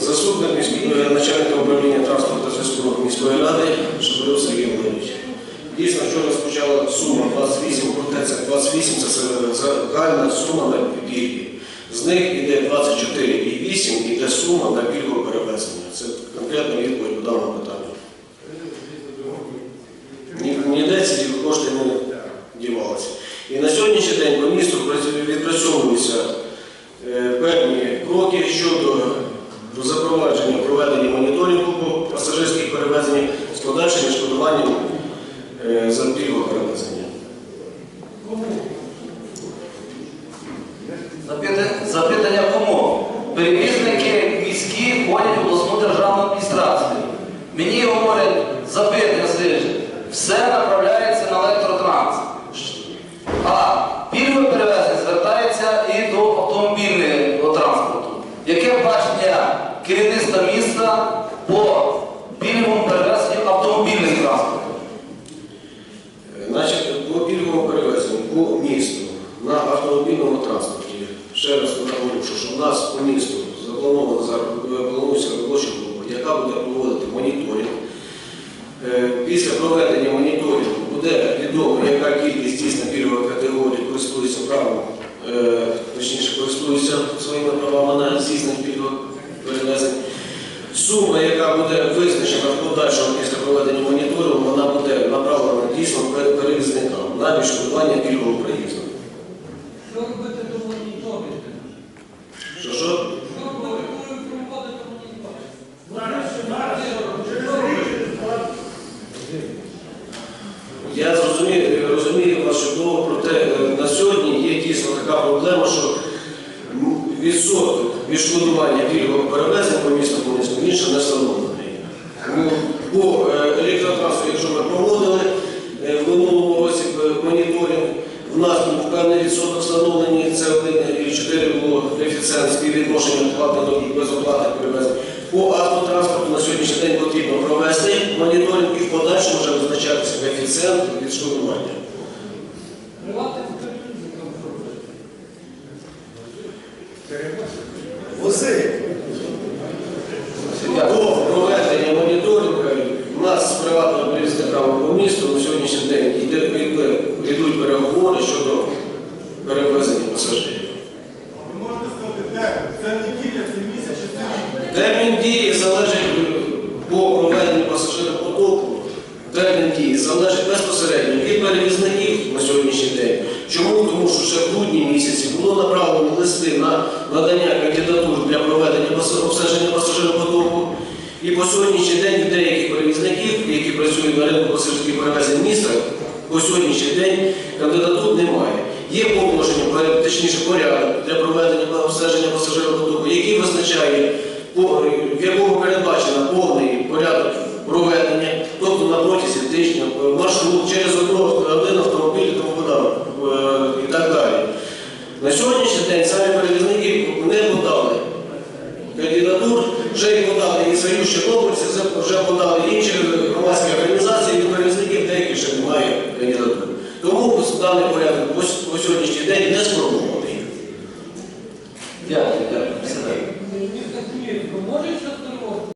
заступник е, начальника управління транспорту та зв'язку міської ради Шабаров Сергій Володимирович. Дійсно, вчора спочатку сума 28, проте 28 це загальна сума на пільги. З них йде 24,8 іде сума на пільгове перевезення. Це конкретна відповідь по даному питанню. Ні- Ніде ці кошти не дівалися. І на сьогоднішній день по місту відпрацьовуються е, певні кроки щодо запровадження проведення моніторингу пасажирських перевезеннях з подальшим відшкодуванням е, за пільгове перевезення. Запитання, кому? Перевізники міські ходять в обласну державну адміністрацію. Мені говорять, запитання все направляється на електротранс. А пільгове перевезення звертається і до автомобільного транспорту. Яке бачення керівництва по пільговому перевезенню автомобільним транспортом? Е, Значить, по пільговому перевезенню по місту на автомобільному транспорті, ще раз наголошую, що в нас по місту запланована зараз- е, робоча група, яка буде проводити моніторинг. Е, Після проведення моніторингу буде відомо, яка кількість дійсно пільгових категорій користується правом, точніше користується своїми правами на здійснення. Сума, яка буде визначена в подальшому після проведення моніторингу, вона буде направлена дійсно перевізникам на відшкодування пільгового проїзду. Що робити до моніторингу? Що що? Що робити, коли проводити моніторинг? Я розумію вас чудово, проте е, на сьогодні є дійсно така проблема, що відсоток відшкодування пільгового перевезення по місту Хмельницькому він не встановлений. По е, електротрансу, якщо ми проводили е, в минулому році е, моніторинг, в нас був певний відсоток встановлені, це 1,4 було коефіцієнт співвідношення платних і безоплатних перевезень. По автотранспорту на сьогоднішній день потрібно провести моніторинг і в подальшому вже визначатися коефіцієнт відшкодування. Приватним перевізникам що робити? Вози. До проведення моніторингу у нас з приватними перевізниками по місту на сьогоднішній день йдуть переговори щодо перевезення пасажирів. Термін дії залежить по проведенню пасажиропотоку. Термін дії залежить безпосередньо від перевізників на сьогоднішній день. Чому? Тому що ще в грудні місяці було направлено листи на надання кандидатур для проведення обстеження пасажиропотоку. І по сьогоднішній день в деяких перевізників, які працюють на ринку пасажирських перевезень міста, по сьогоднішній день кандидатур немає. Є положення, точніше порядок для проведення обстеження пасажиропотоку, який визначає, в якому передбачено повний порядок На сьогоднішній день самі перевізники не подали кандидатур, вже їх подали і свою чорнобильці, вже подали інші громадські організації, і перевізників деякі ще немає кандидатур. Тому даний порядок по сьогоднішній день не спробований. Дякую, дякую. Все так.